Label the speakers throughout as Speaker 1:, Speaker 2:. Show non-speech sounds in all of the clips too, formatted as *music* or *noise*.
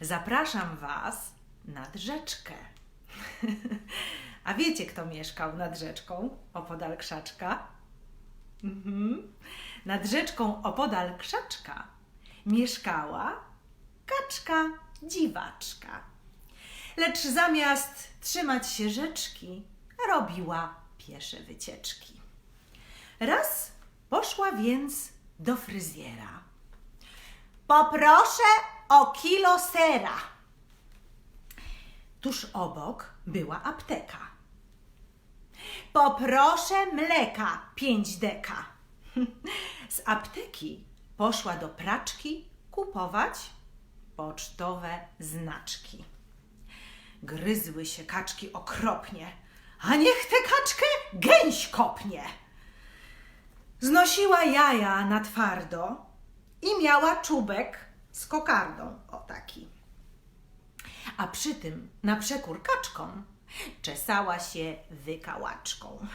Speaker 1: zapraszam Was nad rzeczkę. *laughs* A wiecie, kto mieszkał nad rzeczką opodal krzaczka? Mhm. Nad rzeczką opodal krzaczka mieszkała kaczka dziwaczka. Lecz zamiast trzymać się rzeczki, robiła piesze wycieczki. Raz poszła więc do fryzjera. Poproszę o kilo sera. Tuż obok była apteka. Poproszę mleka pięć deka. *laughs* Z apteki poszła do praczki kupować pocztowe znaczki. Gryzły się kaczki okropnie, a niech tę kaczkę gęś kopnie. Znosiła jaja na twardo i miała czubek z kokardą, o taki. A przy tym, na przekór kaczkom, czesała się wykałaczką.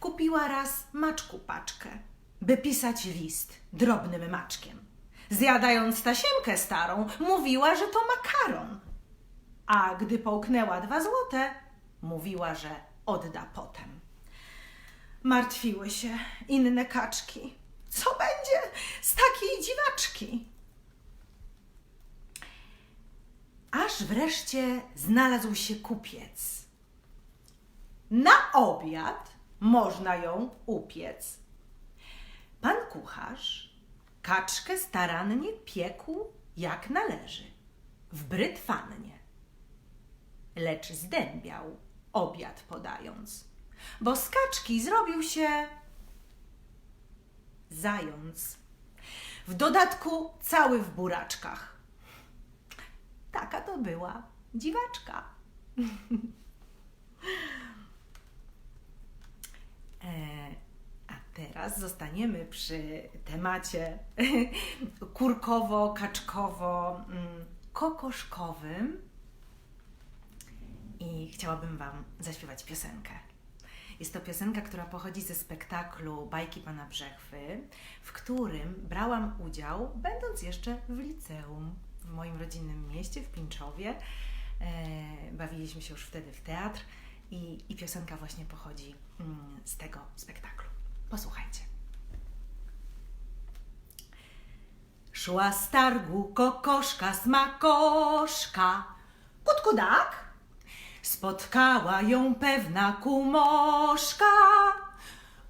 Speaker 1: Kupiła raz maczku paczkę, by pisać list drobnym maczkiem. Zjadając tasiemkę starą, mówiła, że to makaron. A gdy połknęła dwa złote, mówiła, że odda potem. Martwiły się inne kaczki. Co będzie z takiej dziwaczki? Aż wreszcie znalazł się kupiec. Na obiad można ją upiec. Pan kucharz kaczkę starannie piekł jak należy, w brytwannie. Lecz zdębiał obiad podając, bo z kaczki zrobił się zając. W dodatku cały w buraczkach. Taka to była dziwaczka. e, a teraz zostaniemy przy temacie kurkowo-kaczkowo-kokoszkowym i chciałabym Wam zaśpiewać piosenkę. Jest to piosenka, która pochodzi ze spektaklu Bajki Pana Brzechwy, w którym brałam udział, będąc jeszcze w liceum w moim rodzinnym mieście, w Pińczowie. E, bawiliśmy się już wtedy w teatr i, i piosenka właśnie pochodzi mm, z tego spektaklu. Posłuchajcie. Szła z targu kokoszka smakoszka. Kutkudak! Spotkała ją pewna kumoszka.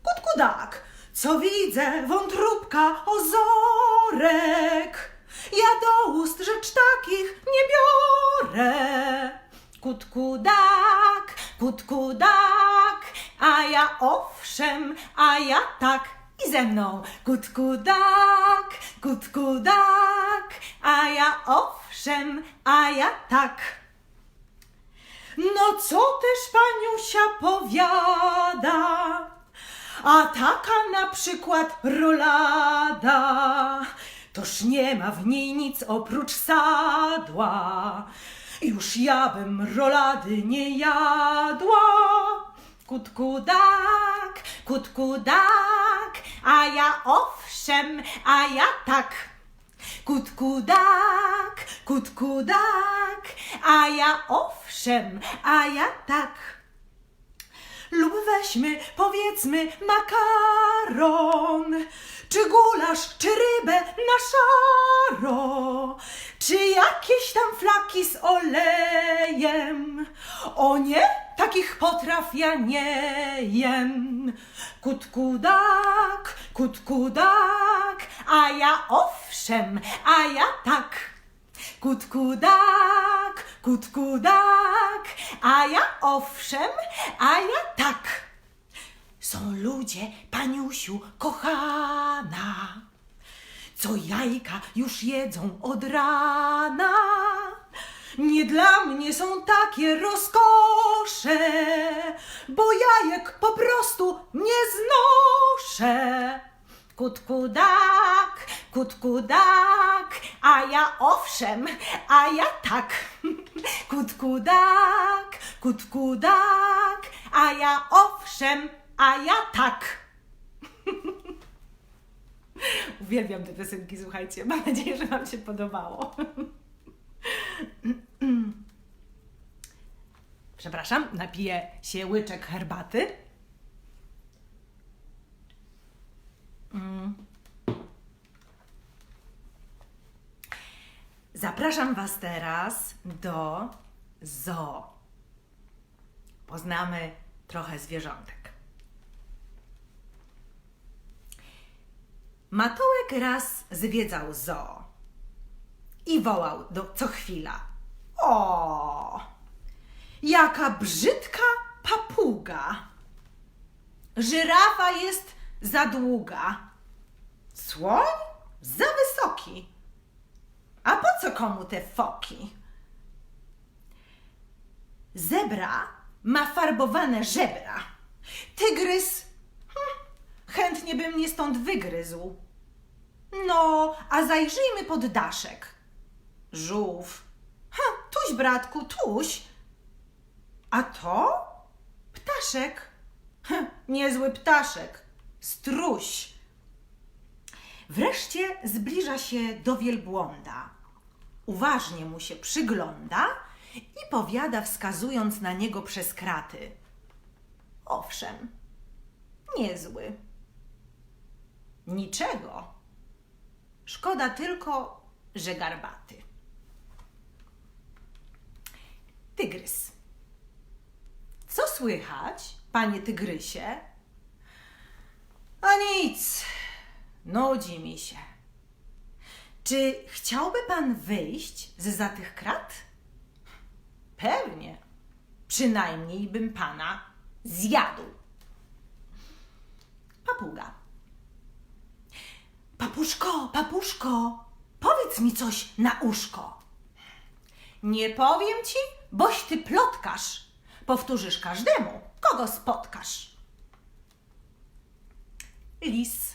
Speaker 1: Kutkudak! Co widzę, wątróbka, ozorek. Ja do ust rzecz takich nie biorę. Kutkudak, kutkudak, a ja owszem, a ja tak i ze mną. Kutkudak, kutkudak, a ja owszem, a ja tak. No co też paniusia powiada? A taka na przykład rolada, toż nie ma w niej nic oprócz sadła. Już ja bym rolady nie jadła. Kutkudak, kutkudak, a ja owszem, a ja tak. Kutkudak, kutkudak, a ja owszem, a ja tak. Lub weźmy, powiedzmy, makaron, czy gulasz, czy rybę na szaro, czy jakieś tam flaki z olejem. O nie, takich potraw ja nie jem. Kutkudak, kutkudak, a ja owszem, a ja tak. Kutkudak, kutkudak, a ja owszem, a ja tak. Są ludzie, paniusiu, kochana, co jajka już jedzą od rana. Nie dla mnie są takie rozkosze, bo jajek po prostu nie znoszę. Kutkudak, kutkudak, a ja owszem, a ja tak. *laughs* Kutku dak, kutku dak, a ja owszem, a ja tak. *laughs* Uwielbiam te piosenki, słuchajcie. Mam nadzieję, że Wam się podobało. *laughs* Przepraszam, napiję się łyczek herbaty. Mm. Zapraszam Was teraz do zoo. Poznamy trochę zwierzątek. Matołek raz zwiedzał zoo i wołał do co chwila: O! Jaka brzydka papuga! Żyrafa jest za długa. Słoń za wysoki. A po co komu te foki? Zebra ma farbowane żebra. Tygrys hm, chętnie by mnie stąd wygryzł. No, a zajrzyjmy pod daszek. Żółw. Ha, tuś, bratku, tuś. A to? Ptaszek. Hm, niezły ptaszek. Struś. Wreszcie zbliża się do wielbłąda. Uważnie mu się przygląda i powiada, wskazując na niego przez kraty. Owszem, niezły. Niczego. Szkoda tylko, że garbaty. Tygrys. Co słychać, panie tygrysie? A nic, nudzi mi się. Czy chciałby pan wyjść z za tych krat? Pewnie. Przynajmniej bym pana zjadł. Papuga. Papuszko, papuszko, powiedz mi coś na uszko. Nie powiem ci, boś ty plotkarz. Powtórzysz każdemu, kogo spotkasz. Lis.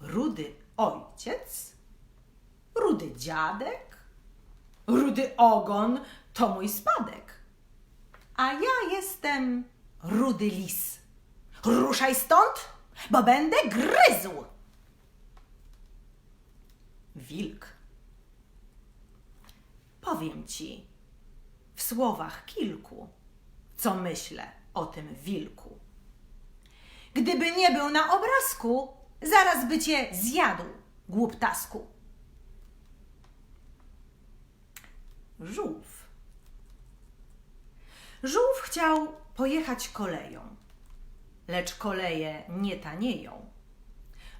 Speaker 1: Rudy ojciec, rudy dziadek, rudy ogon to mój spadek. A ja jestem rudy lis. Ruszaj stąd, bo będę gryzł. Wilk. Powiem ci w słowach kilku, co myślę o tym wilku. Gdyby nie był na obrazku, zaraz by cię zjadł, głuptasku. Żółw. Żółw chciał pojechać koleją, lecz koleje nie tanieją.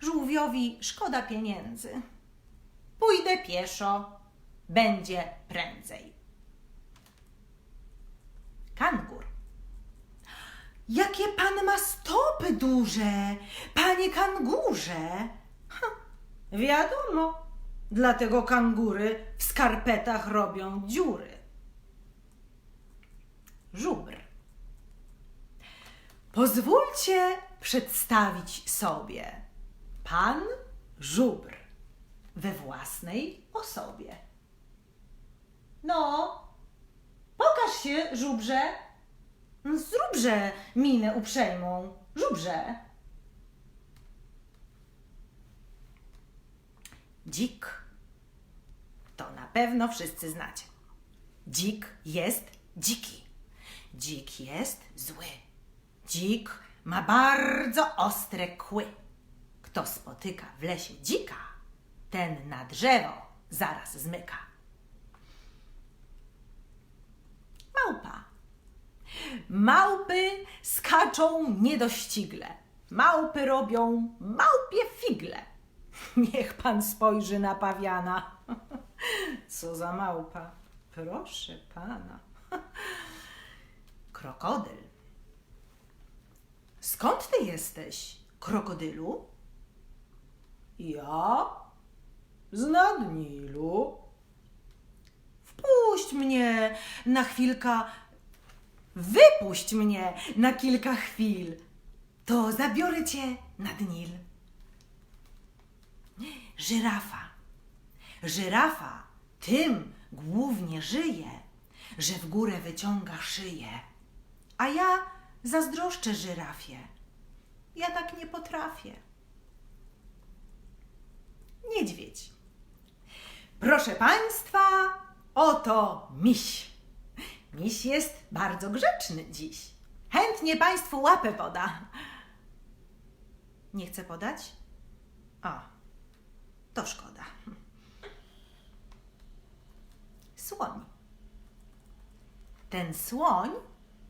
Speaker 1: Żółwiowi szkoda pieniędzy. Pójdę pieszo, będzie prędzej. Kangur. Jakie pan ma stopy duże, panie kangurze? Ha, wiadomo, dlatego kangury w skarpetach robią dziury. Żubr. Pozwólcie przedstawić sobie pan żubr we własnej osobie. No, pokaż się, żubrze. Zróbże minę uprzejmą, żubrze. Dzik. To na pewno wszyscy znacie. Dzik jest dziki. Dzik jest zły. Dzik ma bardzo ostre kły. Kto spotyka w lesie dzika, ten na drzewo zaraz zmyka. Małpa. Małpy skaczą niedościgle. Małpy robią małpie figle. *laughs* Niech pan spojrzy na pawiana. *laughs* Co za małpa. Proszę pana. *laughs* Krokodyl. Skąd ty jesteś, krokodylu? Ja? Z nad Nilu. Wpuść mnie na chwilkę. Wypuść mnie na kilka chwil. To zabiorę cię nad Nil. Żyrafa. Żyrafa tym głównie żyje, że w górę wyciąga szyję. A ja zazdroszczę żyrafie. Ja tak nie potrafię. Niedźwiedź. Proszę Państwa, oto miś. Miś jest bardzo grzeczny dziś. Chętnie Państwu łapę poda. Nie chce podać? O, to szkoda. Słoń. Ten słoń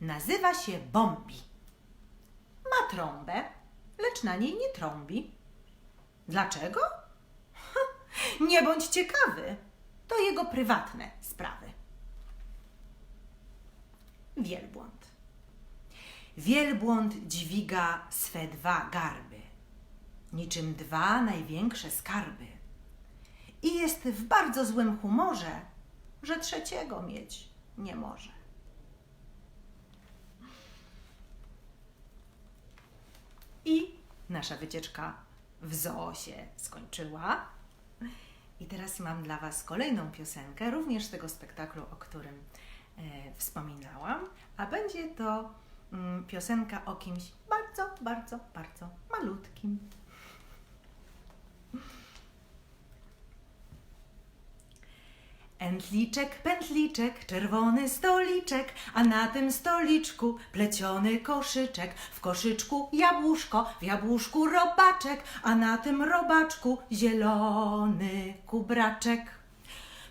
Speaker 1: nazywa się Bombi. Ma trąbę, lecz na niej nie trąbi. Dlaczego? *laughs* Nie bądź ciekawy. To jego prywatne sprawy. Wielbłąd. Wielbłąd dźwiga swe dwa garby, niczym dwa największe skarby. I jest w bardzo złym humorze, że trzeciego mieć nie może. I nasza wycieczka w zoo się skończyła. I teraz mam dla Was kolejną piosenkę, również z tego spektaklu, o którym wspominałam, a będzie to mm, piosenka o kimś bardzo, bardzo, bardzo malutkim. Entliczek, pętliczek, czerwony stoliczek, a na tym stoliczku pleciony koszyczek. W koszyczku jabłuszko, w jabłuszku robaczek, a na tym robaczku zielony kubraczek.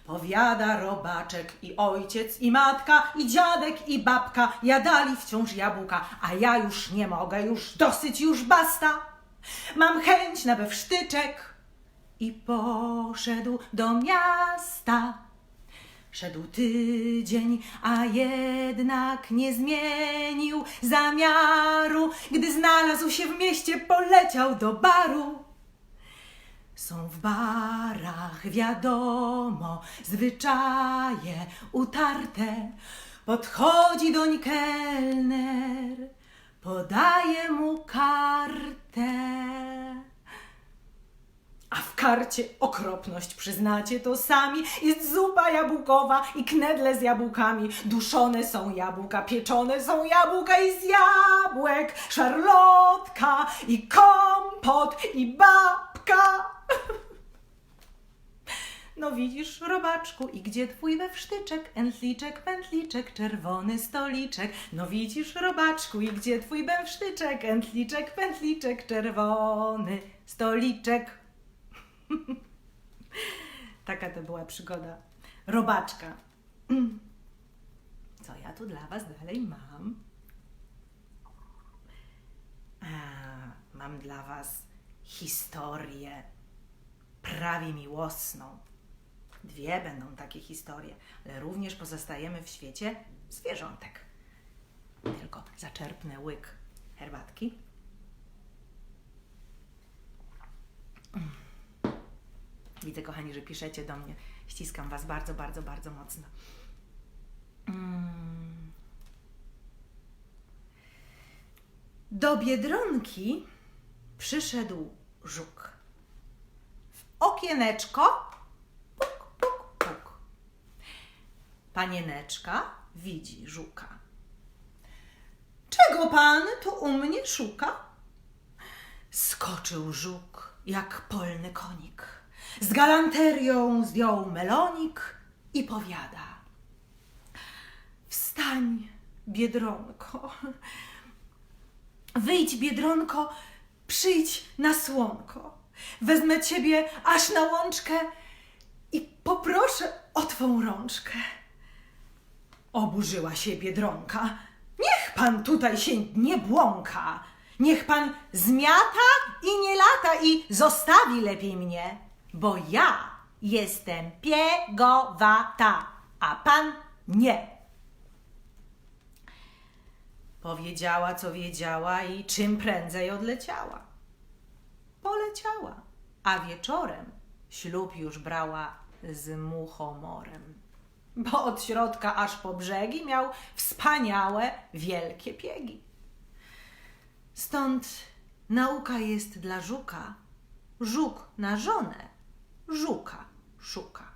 Speaker 1: Powiada robaczek i ojciec, i matka, i dziadek, i babka jadali wciąż jabłka, a ja już nie mogę, już dosyć, już basta. Mam chęć na bewsztyczek i poszedł do miasta. Szedł tydzień, a jednak nie zmienił zamiaru. Gdy znalazł się w mieście, poleciał do baru. Są w barach, wiadomo, zwyczaje utarte. Podchodzi doń kelner, podaje mu kartę. A w karcie okropność, przyznacie to sami. Jest zupa jabłkowa i knedle z jabłkami. Duszone są jabłka, pieczone są jabłka i z jabłek. Szarlotka i kompot i babka. *laughs* No widzisz, robaczku, i gdzie twój bewsztyczek, entliczek, pętliczek, czerwony stoliczek. No widzisz, robaczku, i gdzie twój bewsztyczek, entliczek, pętliczek, czerwony stoliczek. *laughs* Taka to była przygoda robaczka. *clears throat* Co ja tu dla Was dalej mam? A, mam dla Was historię prawie miłosną. Dwie będą takie historie, ale również pozostajemy w świecie zwierzątek. Tylko zaczerpnę łyk herbatki. Widzę, kochani, że piszecie do mnie. Ściskam Was bardzo, bardzo, bardzo mocno. Mm. Do biedronki przyszedł żuk. Okieneczko puk, puk, puk. Panieneczka widzi żuka. Czego pan tu u mnie szuka? Skoczył żuk jak polny konik. Z galanterią zdjął melonik i powiada. Wstań, biedronko. Wyjdź, biedronko, przyjdź na słonko. Wezmę ciebie aż na łączkę i poproszę o twą rączkę. Oburzyła się biedronka. Niech pan tutaj się nie błąka. Niech pan zmiata i nie lata i zostawi lepiej mnie, bo ja jestem piegowata, a pan nie. Powiedziała, co wiedziała i czym prędzej odleciała. Poleciała, a wieczorem ślub już brała z muchomorem. Bo od środka aż po brzegi miał wspaniałe, wielkie piegi. Stąd nauka jest dla żuka. Żuk na żonę żuka szuka.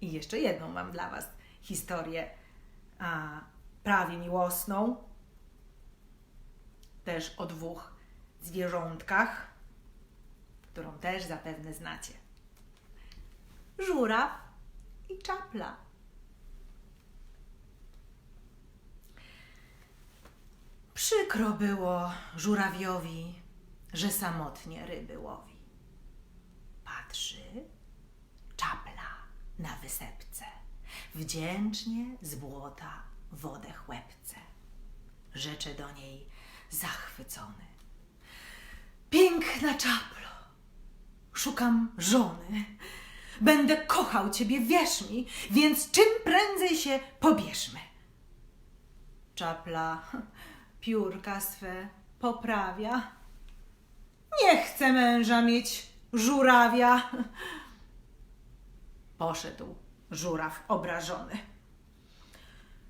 Speaker 1: I jeszcze jedną mam dla Was historię a, prawie miłosną. Też o dwóch zwierzątkach, którą też zapewne znacie. żuraw i czapla. Przykro było żurawiowi, że samotnie ryby łowi. Patrzy, czapla na wysepce, wdzięcznie z błota wodę chłepce. Rzecze do niej zachwycony. Piękna czaplo, szukam żony. Będę kochał ciebie, wierz mi, więc czym prędzej się pobierzmy. Czapla piórka swe poprawia. Nie chcę męża mieć żurawia. Poszedł żuraw obrażony.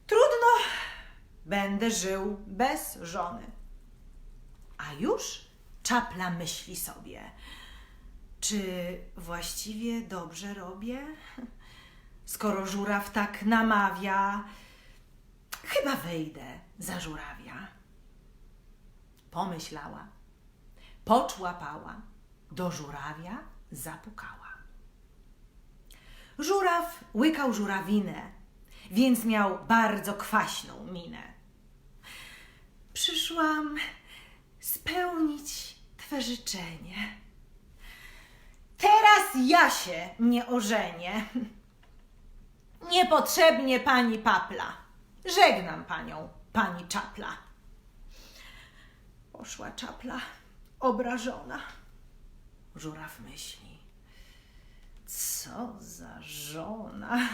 Speaker 1: Trudno, będę żył bez żony. A już czapla myśli sobie, czy właściwie dobrze robię? Skoro żuraw tak namawia, chyba wyjdę za żurawia. Pomyślała, poczłapała, do żurawia zapukała. Żuraw łykał żurawinę, więc miał bardzo kwaśną minę. Przyszłam spełnić Twe życzenie. Teraz ja się nie ożenię. Niepotrzebnie pani papla. Żegnam panią, pani czapla. Poszła czapla obrażona. Żuraw myśli. Co za żona.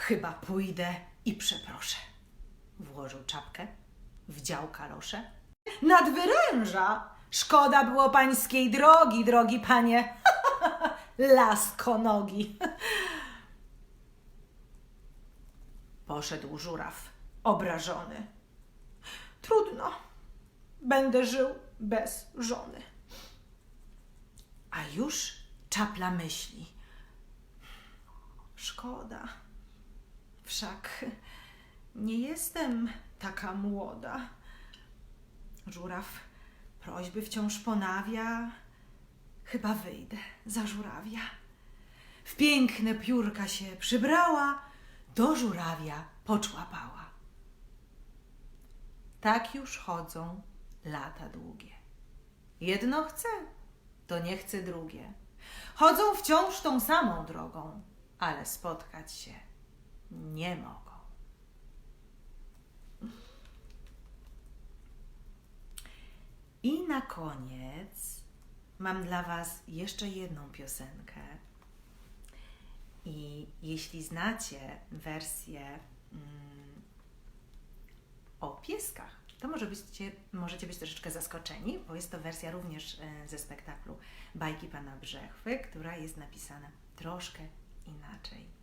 Speaker 1: Chyba pójdę i przeproszę. Włożył czapkę, wdział kalosze. Nadwyręża! Szkoda było pańskiej drogi, drogi panie. *laughs* Lasko nogi. *laughs* Poszedł żuraw, obrażony. Trudno, będę żył bez żony. A już czapla myśli. Szkoda, wszak nie jestem taka młoda. Żuraw prośby wciąż ponawia. Chyba wyjdę za żurawia. W piękne piórka się przybrała, do żurawia poczłapała. Tak już chodzą lata długie. Jedno chce, to nie chce drugie. Chodzą wciąż tą samą drogą, ale spotkać się nie mogą. I na koniec mam dla Was jeszcze jedną piosenkę. I jeśli znacie wersję mm, o pieskach, to może byście, możecie być troszeczkę zaskoczeni, bo jest to wersja również e, ze spektaklu Bajki Pana Brzechwy, która jest napisana troszkę inaczej.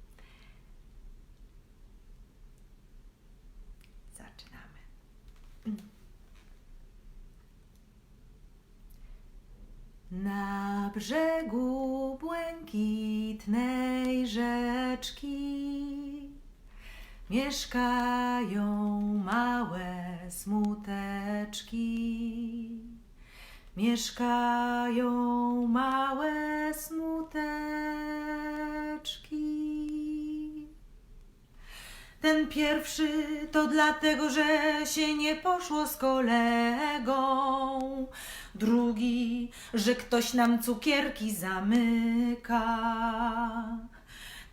Speaker 1: Na brzegu błękitnej rzeczki mieszkają małe smuteczki. Mieszkają małe smuteczki. Ten pierwszy to dlatego, że się nie poszło z kolegą. Drugi, że ktoś nam cukierki zamyka.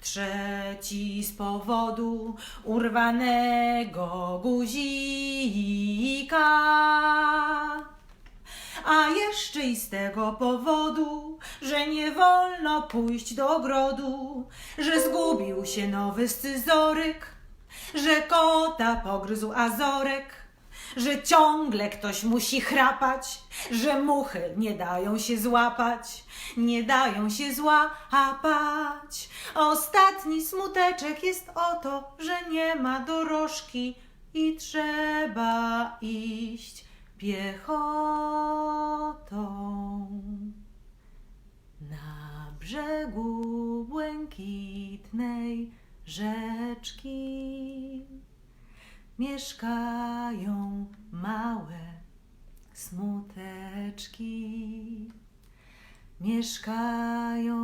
Speaker 1: Trzeci z powodu urwanego guzika. A jeszcze i z tego powodu, że nie wolno pójść do ogrodu, że zgubił się nowy scyzoryk, że kota pogryzł azorek, że ciągle ktoś musi chrapać, że muchy nie dają się złapać, nie dają się złapać. Ostatni smuteczek jest o to, że nie ma dorożki i trzeba iść piechotą. Na brzegu błękitnej rzeczki mieszkają małe smuteczki. Mieszkają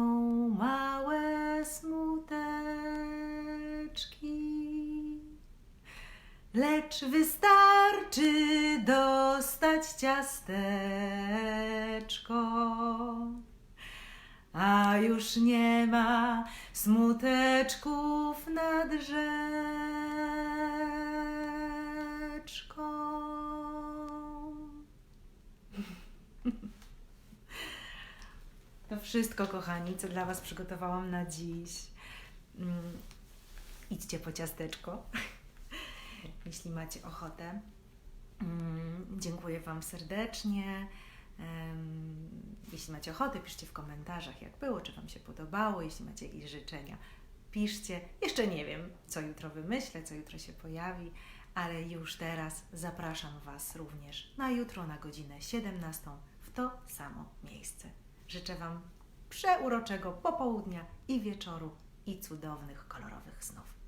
Speaker 1: małe smuteczki. Lecz wystarczy dostać ciasteczko, a już nie ma smuteczków na drzewie rzeczką. To wszystko, kochani, co dla Was przygotowałam na dziś. Mm, idźcie po ciasteczko, *laughs* jeśli macie ochotę. Mm, dziękuję Wam serdecznie. Jeśli macie ochotę, piszcie w komentarzach, jak było, czy Wam się podobało. Jeśli macie jakieś życzenia, piszcie. Jeszcze nie wiem, co jutro wymyślę, co jutro się pojawi, ale już teraz zapraszam Was również na jutro na godzinę 17 w to samo miejsce. Życzę Wam przeuroczego popołudnia i wieczoru i cudownych, kolorowych snów.